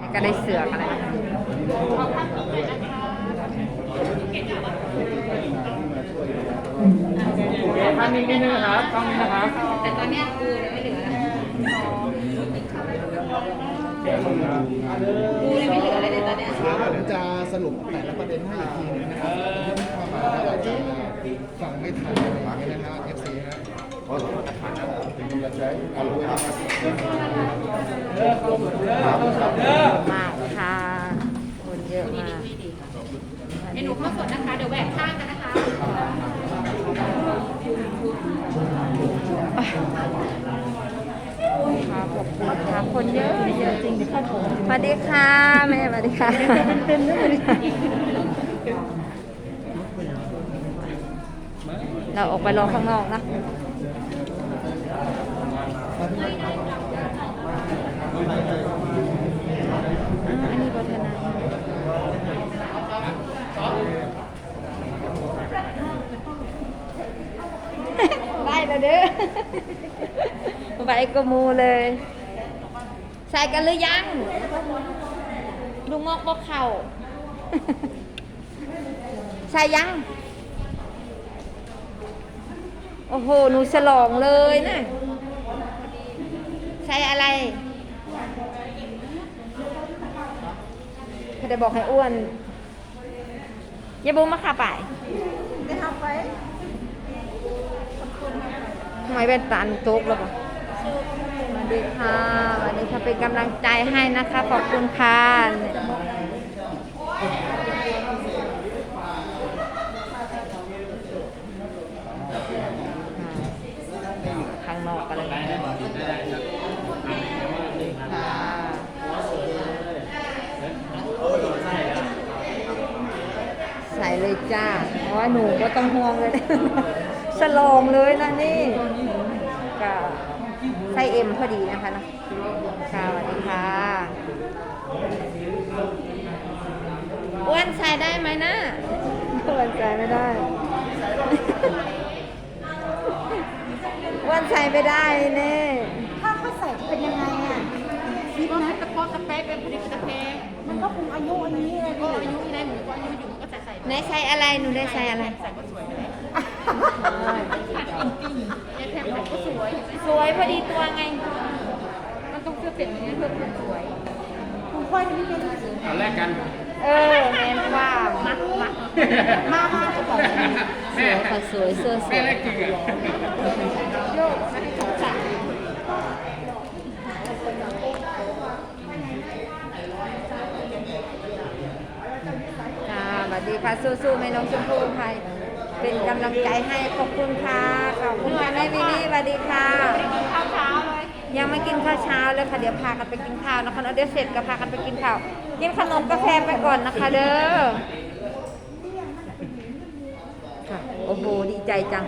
นี่ก็ได้เสือกอะไรนะท่านนี้นิดนึงนะครับต้องนี้นะครับ แต่ตอนเนี้ยคือไม่เหลือแล้วกูเลยไม่เหลือเลยเนี่ยตอนเนี้ยเดี๋ยวจะสรุปแต่ละประเด็นให้อีกทีหนึงนะครับความหมายว่าเราจะฟังไม่ทันอะไรอย่างเงี้ยนะครับ FC นะเพราะเราจะผ่านนะเป็นกำลังใจเอาเลยนะครับ มากค่ะคนเยอะมากเดี๋ยวหนูเข้าสดนะคะ เดี๋ยวแหวกข้างกันนะคะค่ะขอบคุณค่ะคนเยอะเยอะจริงค่ะผมสวัสดีค่ะแม่สวัสดีค่ะเป็นๆด้วยเราออกไปรอข้างนอกนะ อ่าอันนี้บัฒนาได้ แล้วเด้อไปกบหมูเลย ใส่กันหรือยัง ลุงงอกบอกเข่า ใส่ยัง โอ้โห หนูฉลองเลยนะ ใส่อะไรเขาจะบอกให้อ้วน อย่าบูมมาขับไป ได้ขับไป ทำไมเป็นตันโจ๊กแล้วปะสวัสดีค่ะวันนี้ค่ะเป็นกำลังใจให้นะคะ ขอบคุณค่ะข้างนอกกันเลยใส่เลยจ้าเพราะว่าหนูก็ต้องห่วงเลย ฉลองเลยนะนี่ก็ไส้เอ็มพอดีนะคะเนอะค่ะสวัสดีค่ะอ้วนใส่ได้ไหมนะอ้วนใส่ไม่ได้อ้วนใส่ไม่ได้แน่ถ้าเขาใส่เป็นยังไงอะคิดก็นะตะโพกตะเป๊ะเป็นพอดีตะเพงมันก็คงอายุอันนี้เลยก็ดิอายุได้หนูก็อายุอยู่ก็ใส่ใส่ไหนใส่อะไรหนูได้ใส่อะไรใส่ก็สวยเลยเจ๊แทมก็ สวยสวยพอดีตัวไง มันต้องเพื่อเป็นอย่างนี้เพื่อเป็นสวย คุณค่อยนี่เป็นเอาแรกกัน เออแมนว่ามักมักมามาจะบอกสวยค่ะสวยเสื้อสแม่วยแรกจริงอะโยกไม่ให้ถูกใส่ค่ะสวัสดีค่ะสู้ๆแม่น้องชมพู่ค่ะ เป็นกำลังใจให้ขอบคุณค่ะ ขอบคุณค่ะแม่วินี่สวัสดีค่ะ ข้าวเช้าเลยยังไม่กินข้าวเช้าเลยค่ะเดี๋ยวพากันไปกินข้าวนะคะแล้วเดี๋ยวเสร็จก็พากันไปกินข้าวกินขนมกาแฟไปก่อนนะคะเด้อค่ะโอ้โหดีใจจัง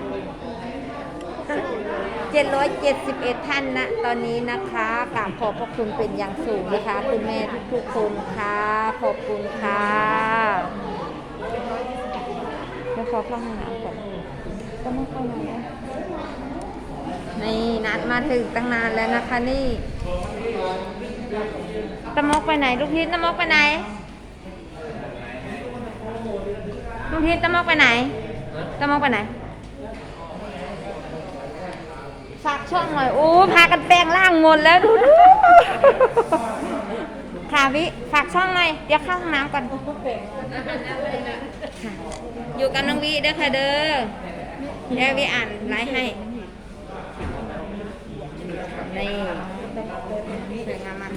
771 ท่านนะ ตอนนี้นะคะกราบขอบพระคุณเป็นอย่างสูงนะคะ คุณแม่ทุกๆคนค่ะ ขอบคุณค่ะเดี๋ยวข อเข้าห้องน้ำก่อนก็ไม่เข้ามาแล้วนี่นัดมาถึงตั้งนานแล้วนะคะนี่ตะมกไปไหน ลูกพีชตะมกไปไหน ลูกพีชตะมกไปไหนตะมกไปไหนฝากช่องหน่อยโอ้พากันแปลงร่างหมดแล้วดูดู ค่ะวิ ฝากช่องหน่อย เดี๋ยวเข้าห้องน้ำก่อนค่ะอยู่กับน้องวิเด้อค่ะเด้อเดี๋ยววิอ่านไลฟ์ให้ นี่สวยงามมาก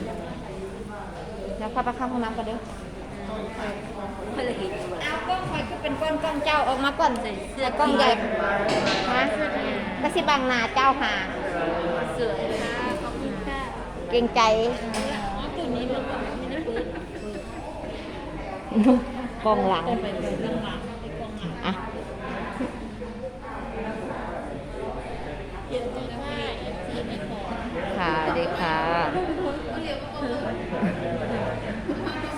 เดี๋ยวเข้าไปเข้าห้องน้ำก่อนเด้อเอากล้องคอยคือเป็นก้อนกล้องเจ้าออกมาก่อนสิเสื้อกล้องใหญ่ฮะก็สิบังหนาเจ้าหาสวยค่ะ ขอบคุณค่ะ เกรงใจ อ๋อตัวนี้มันไม่ได้ปื้ด กล้องหลังเป็นเรื่องหลังไอ้กองหลังอะเย็นจีนได้จีนไม่พอค่ะดีค่ะ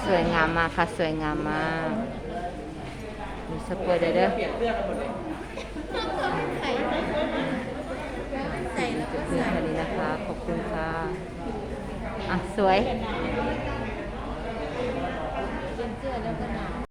สวยงามมากค่ะ สวยงามมากดูสปอยเด้อเด้อใส่ใส่แล้วจุดนี้แค่นี้นะคะ ขอบคุณค่ะ อะ สวย